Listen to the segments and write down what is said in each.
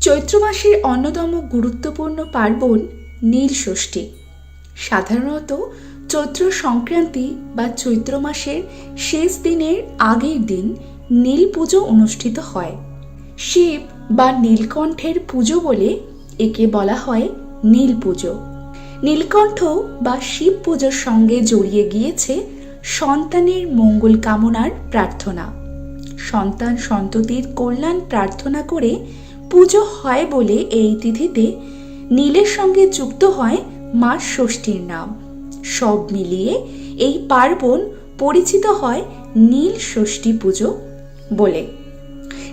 চৈত্র মাসের অন্যতম গুরুত্বপূর্ণ পার্বণ নীল ষষ্ঠী সাধারণত চৈত্র সংক্রান্তি বা চৈত্র মাসের শেষ দিনের আগের দিন নীল পুজো অনুষ্ঠিত হয়। শিব বা নীলকণ্ঠের পুজো বলে একে বলা হয় নীল পুজো। নীলকণ্ঠ বা শিব পুজোর সঙ্গে জড়িয়ে গিয়েছে সন্তানের মঙ্গল কামনার প্রার্থনা। সন্তান সন্ততির কল্যাণ প্রার্থনা করে পুজো হয় বলে এই তিথিতে নীলের সঙ্গে যুক্ত হয় মা ষষ্ঠীর নাম। সব মিলিয়ে এই পার্বণ পরিচিত হয় নীল ষষ্ঠী পুজো বলে।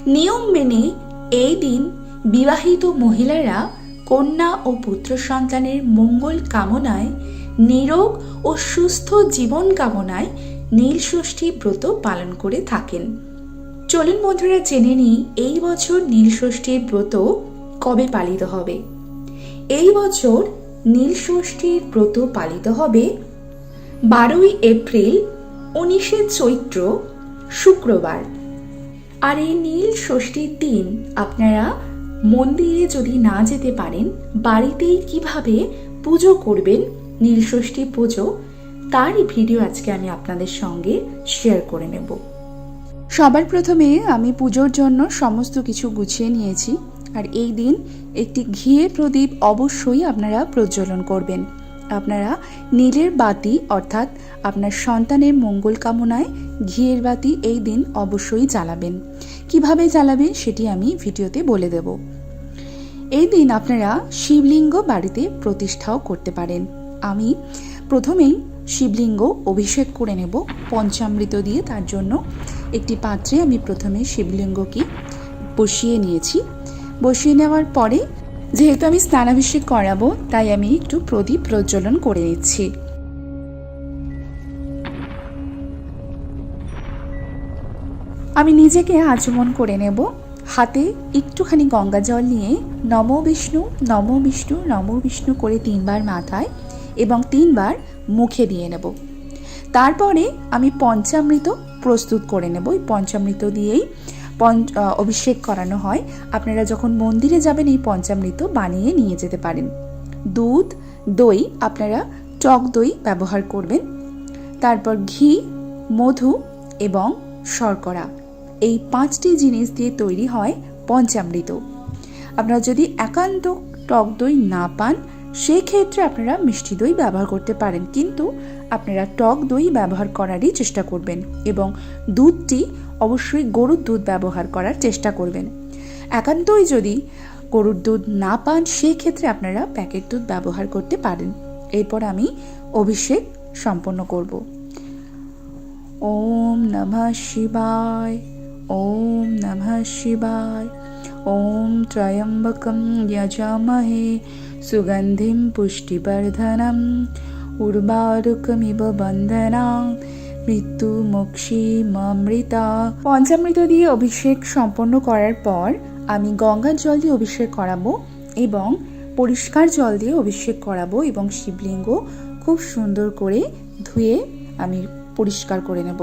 নিয়ম মেনে এই দিন বিবাহিত মহিলারা কন্যা ও পুত্র সন্তানের মঙ্গল কামনায়, নিরোগ ও সুস্থ জীবন কামনায় নীল ষষ্ঠী ব্রত পালন করে থাকেন। চলুন বন্ধুরা জেনে নিই, এই বছর নীল ষষ্ঠীর ব্রত কবে পালিত হবে? এই বছর নীলষষ্ঠীর ব্রত পালিত হবে বারোই এপ্রিল, উনিশে চৈত্র, শুক্রবার। আর এই নীল ষষ্ঠীর দিন আপনারা মন্দিরে যদি না যেতে পারেন, বাড়িতেই কীভাবে পুজো করবেন নীলষষ্ঠী পুজো, তারই ভিডিও আজকে আমি আপনাদের সঙ্গে শেয়ার করে নেব। সবার প্রথমে আমি পুজোর জন্য সমস্ত কিছু গুছিয়ে নিয়েছি, আর এই দিন একটি ঘিয়ে প্রদীপ অবশ্যই আপনারা প্রজ্বলন করবেন। আপনারা নীলের বাতি, অর্থাৎ আপনার সন্তানের মঙ্গল কামনায় ঘিয়ের বাতি এই দিন অবশ্যই জ্বালাবেন। কীভাবে জ্বালাবেন সেটি আমি ভিডিওতে বলে দেব। এই দিন আপনারা শিবলিঙ্গ বাড়িতে প্রতিষ্ঠাও করতে পারেন। আমি প্রথমেই শিবলিঙ্গ অভিষেক করে নেব, পঞ্চামৃত দিয়ে তার জন্য। একটি পাত্রে আমি প্রথমে শিবলিঙ্গকে বসিয়ে নিয়েছি। বসিয়ে নেওয়ার পরে যেহেতু আমি স্নানাভিষেক করাবো, তাই আমি একটু প্রদীপ প্রজ্বলন করে নিচ্ছি। আমি নিজেকে আচমন করে নেব। হাতে একটুখানি গঙ্গা জল নিয়ে নম বিষ্ণু নম বিষ্ণু নম বিষ্ণু করে তিনবার মাথায় এবং তিনবার মুখে দিয়ে নেব। তারপরে আমি পঞ্চামৃত প্রস্তুত করে নেব। এই পঞ্চামৃত দিয়েই পঞ্চ অভিষেক করানো হয়। আপনারা যখন মন্দিরে যাবেন, এই পঞ্চামৃত বানিয়ে নিয়ে যেতে পারেন। দুধ, দই আপনারা টক দই ব্যবহার করবেন। তারপর ঘি, মধু এবং শর্করা। এই পাঁচটি জিনিস দিয়ে তৈরি হয় পঞ্চামৃত। আপনারা যদি একান্ত টক দই না পান সেই ক্ষেত্রে আপনারা মিষ্টি দই ব্যবহার করতে পারেন, কিন্তু আপনারা টক দই ব্যবহার করারই চেষ্টা করবেন এবং দুধটি অবশ্যই গরুর দুধ ব্যবহার করার চেষ্টা করবেন। একান্তই যদি গরুর দুধ না পান সেই ক্ষেত্রে আপনারা প্যাকেট দুধ ব্যবহার করতে পারেন। এরপর আমি অভিষেক সম্পন্ন করব। ওম নমঃ শিবায়, ওম নমঃ শিবায়, ওম ত্রয়ম্বকম যজামহে সুগন্ধিম পুষ্টিবর্ধনম উর্বারুকমিব বন্ধনা মৃত্যু মোক্ষী মৃতা পঞ্চামৃত দিয়ে অভিষেক সম্পন্ন করার পর আমি গঙ্গার জল দিয়ে অভিষেক করাবো এবং পরিষ্কার জল দিয়ে অভিষেক করাবো এবং শিবলিঙ্গ খুব সুন্দর করে ধুয়ে আমি পরিষ্কার করে নেব।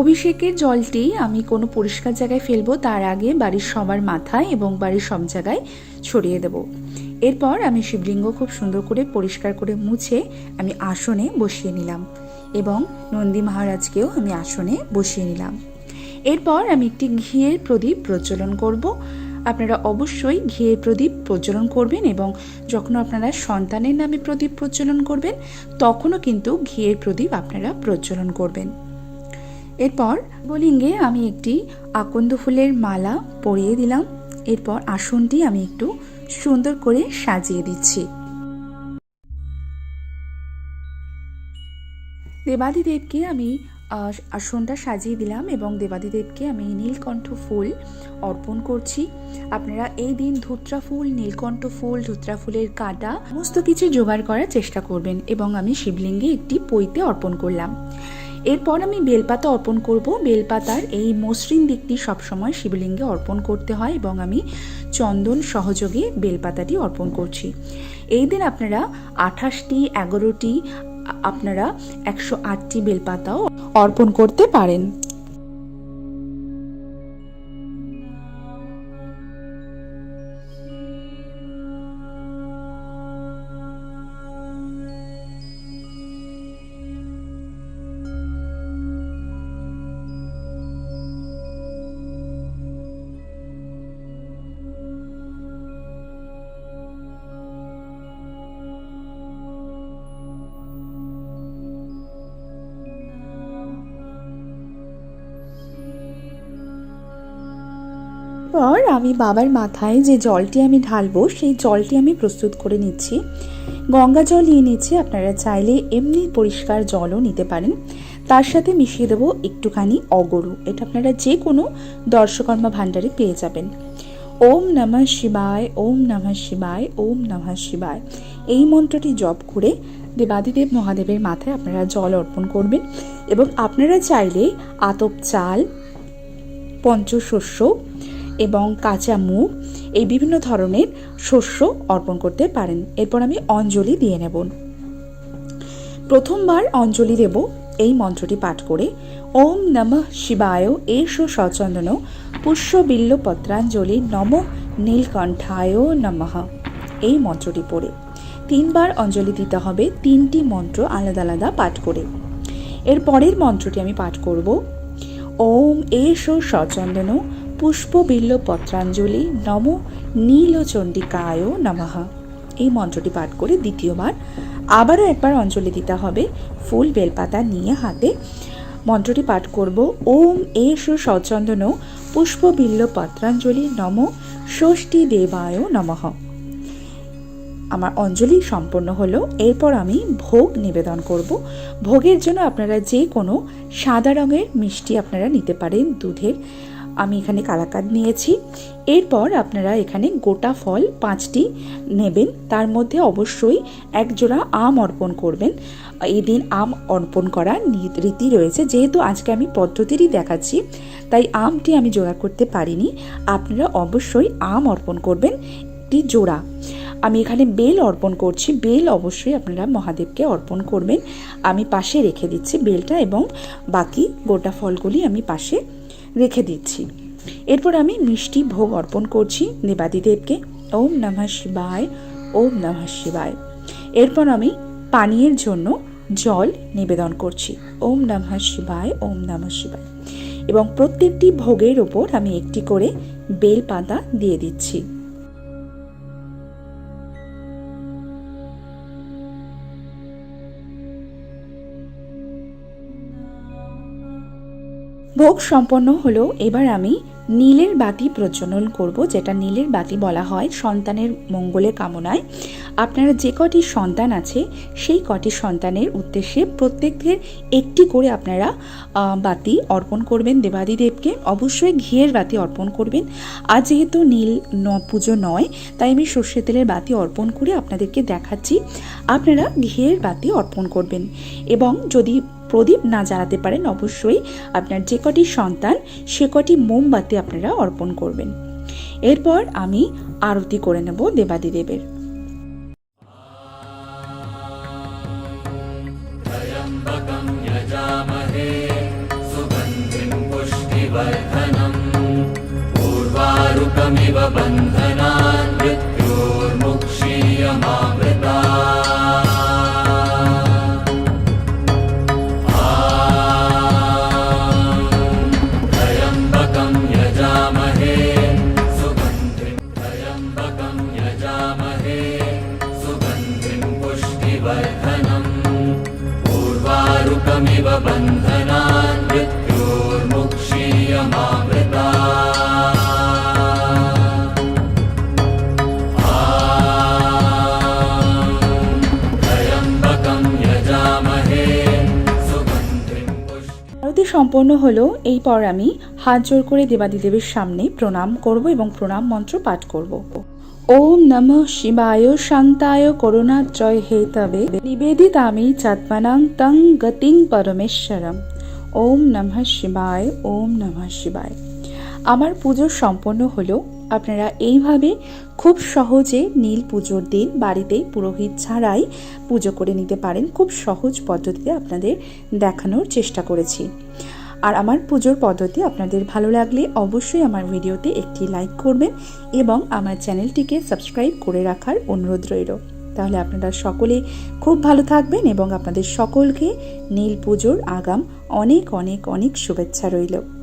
অভিষেকের জলটি আমি কোনো পরিষ্কার জায়গায় ফেলব, তার আগে বাড়ির সবার মাথায় এবং বাড়ির সব জায়গায় ছড়িয়ে দেব। এরপর আমি শিবলিঙ্গ খুব সুন্দর করে পরিষ্কার করে মুছে আমি আসনে বসিয়ে নিলাম এবং নন্দী মহারাজকেও আমি আসনে বসিয়ে নিলাম। এরপর আমি একটি ঘিয়ের প্রদীপ প্রজ্বলন করব। আপনারা অবশ্যই ঘিয়ের প্রদীপ প্রজ্বলন করবেন এবং যখন আপনারা সন্তানের নামে প্রদীপ প্রজ্বলন করবেন, তখনও কিন্তু ঘিয়ের প্রদীপ আপনারা প্রজ্বলন করবেন। এরপর বলিঙ্গে আমি একটি আকন্দ ফুলের মালা পরিয়ে দিলাম। এরপর আসনটি আমি একটু সুন্দর করে সাজিয়ে দিচ্ছি। দেবাদিদেবকে আমি আসনটা সাজিয়ে দিলাম এবং দেবাদিদেবকে আমি নীলকণ্ঠ ফুল অর্পণ করছি। আপনারা এই দিন ধুত্রা ফুল, নীলকণ্ঠ ফুল, ধুত্রা ফুলের কাটা, সমস্ত কিছু জোগাড় করার চেষ্টা করবেন এবং আমি শিবলিঙ্গে একটি পইতে অর্পণ করলাম। এরপর আমি বেলপাতা অর্পণ করব। বেলপাতার এই মসৃণ দিকটি সবসময় শিবলিঙ্গে অর্পণ করতে হয় এবং আমি চন্দন সহযোগে বেলপাতাটি অর্পণ করছি। এই দিন আপনারা আঠাশটি, এগারোটি, আপনারা একশো আটটি বেলপাতাও অর্পণ করতে পারেন। পর আমি বাবার মাথায় যে জলটি আমি ঢালবো, সেই জলটি আমি প্রস্তুত করে নিচ্ছি। গঙ্গা জল নিয়ে নিচ্ছি, আপনারা চাইলে এমনি পরিষ্কার জলও নিতে পারেন। তার সাথে মিশিয়ে দেবো একটুখানি অগরু। এটা আপনারা যে কোনো দর্শকর্মা ভাণ্ডারে পেয়ে যাবেন। ওম নমঃ শিবায়, ওম নমঃ শিবায়, ওম নমঃ শিবায়। এই মন্ত্রটি জপ করে দেবাদিদেব মহাদেবের মাথায় আপনারা জল অর্পণ করবেন এবং আপনারা চাইলে আতপ চাল, পঞ্চশস্য এবং কাঁচা মুগ, এই বিভিন্ন ধরনের শস্য অর্পণ করতে পারেন। এরপর আমি অঞ্জলি দিয়ে নেব। প্রথমবার অঞ্জলি দেব এই মন্ত্রটি পাঠ করে, ওম নমঃ শিবায় এষ সচন্দন পুষ্য বিল্ল পত্রাঞ্জলি নম নীলকণ্ঠায় নমঃ এই মন্ত্রটি পড়ে। তিনবার অঞ্জলি দিতে হবে, তিনটি মন্ত্র আলাদা আলাদা পাঠ করে। এর পরের মন্ত্রটি আমি পাঠ করব, ওম এষ সচন্দন পুষ্পবিল্ল পত্রাঞ্জলি নম নীলচণ্ডিকায় নমঃ। এই মন্ত্রটি পাঠ করে দ্বিতীয়বার আবারও একবার অঞ্জলি দিতে হবে। ফুল বেলপাতা নিয়ে হাতে মন্ত্রটি পাঠ করব। ওম এষ সচন্দন পুষ্পবিল্ল পত্রাঞ্জলি নম ষষ্ঠী দেবায় নমঃ। আমার অঞ্জলি সম্পন্ন হলো। এরপর আমি ভোগ নিবেদন করব। ভোগের জন্য আপনারা যে কোনো সাদা রঙের মিষ্টি আপনারা নিতে পারেন। দুধের আমি এখানে কালাকাদ নিয়েছি। এরপর আপনারা এখানে গোটা ফল পাঁচটি নেবেন। তার মধ্যে অবশ্যই এক জোড়া আম অর্পণ করবেন। এই দিন আম অর্পণ করার রীতি রয়েছে। যেহেতু আজকে আমি পদ্ধতিরই দেখাচ্ছি, তাই আমটি আমি জোগাড় করতে পারিনি। আপনারা অবশ্যই আম অর্পণ করবেন। একটি জোড়া। আমি এখানে বেল অর্পণ করছি। বেল অবশ্যই আপনারা মহাদেবকে অর্পণ করবেন। আমি পাশে রেখে দিচ্ছি বেলটা এবং বাকি গোটা ফলগুলি আমি পাশে রেখে দিচ্ছি। এরপর আমি মিষ্টি ভোগ অর্পণ করছি দেবাদিদেবকে ওম নমঃ শিবায়, ওম নমঃ শিবায়। এরপর আমি পানীয়ের জন্য জল নিবেদন করছি। ওম নমঃ শিবায়, ওম নমঃ শিবায়। এবং প্রত্যেকটি ভোগের ওপর আমি একটি করে বেল পাতা দিয়ে দিচ্ছি। ভোগ সম্পন্ন হলো এবার আমি নীলের বাতি প্রজ্বলন করব, যেটা নীলের বাতি বলা হয় সন্তানের মঙ্গলের কামনায়। আপনারা যে কটি সন্তান আছে, সেই কটি সন্তানের উদ্দেশ্যে প্রত্যেকের একটি করে আপনারা বাতি অর্পণ করবেন দেবাদিদেবকে। অবশ্যই ঘিয়ের বাতি অর্পণ করবেন। আর যেহেতু নীল ন, পুজো নয়, তাই আমি সর্ষে তেলের বাতি অর্পণ করে আপনাদেরকে দেখাচ্ছি। আপনারা ঘিয়ের বাতি অর্পণ করবেন। এবং যদি প্রদীপ না জ্বালাতে পারেন অবশ্যই আপনার যে কটি সন্তান সে কটি মোমবাতি আপনারা অর্পণ করবেন এরপর আমি আরতি করে নেব দেবাদিদেবের त्र्यम्बकं यजामहे सुगन्धिं पुष्टिवर्धनम् पूर्वारुकमिव बन्धनान् সম্পন্ন হলো, এই পর আমি হাত জোর করে দেবাদিদেবের সামনে প্রণাম করব এবং প্রণাম মন্ত্র পাঠ করব। ওম নম শিবায় শান্তায় করুণাত্রয় হেতবে নিবেদিতামি চাত্মানাং তং গতিং পরমেশ্বরম। ওম নমঃ শিবায়, ওম নমঃ শিবায়। আমার পুজো সম্পন্ন হলো আপনারা এইভাবে খুব সহজে নীল পুজোর দিন বাড়িতে পুরোহিত ছাড়াই পুজো করে নিতে পারেন। খুব সহজ পদ্ধতিতে আপনাদের দেখানোর চেষ্টা করেছি। আর আমার পুজোর পদ্ধতি আপনাদের ভালো লাগলে অবশ্যই আমার ভিডিওতে একটি লাইক করবেন এবং আমার চ্যানেলটিকে সাবস্ক্রাইব করে রাখার অনুরোধ রইল। তাহলে আপনারা সকলে খুব ভালো থাকবেন এবং আপনাদের সকলকে নীল পুজোর আগাম অনেক অনেক অনেক শুভেচ্ছা রইল।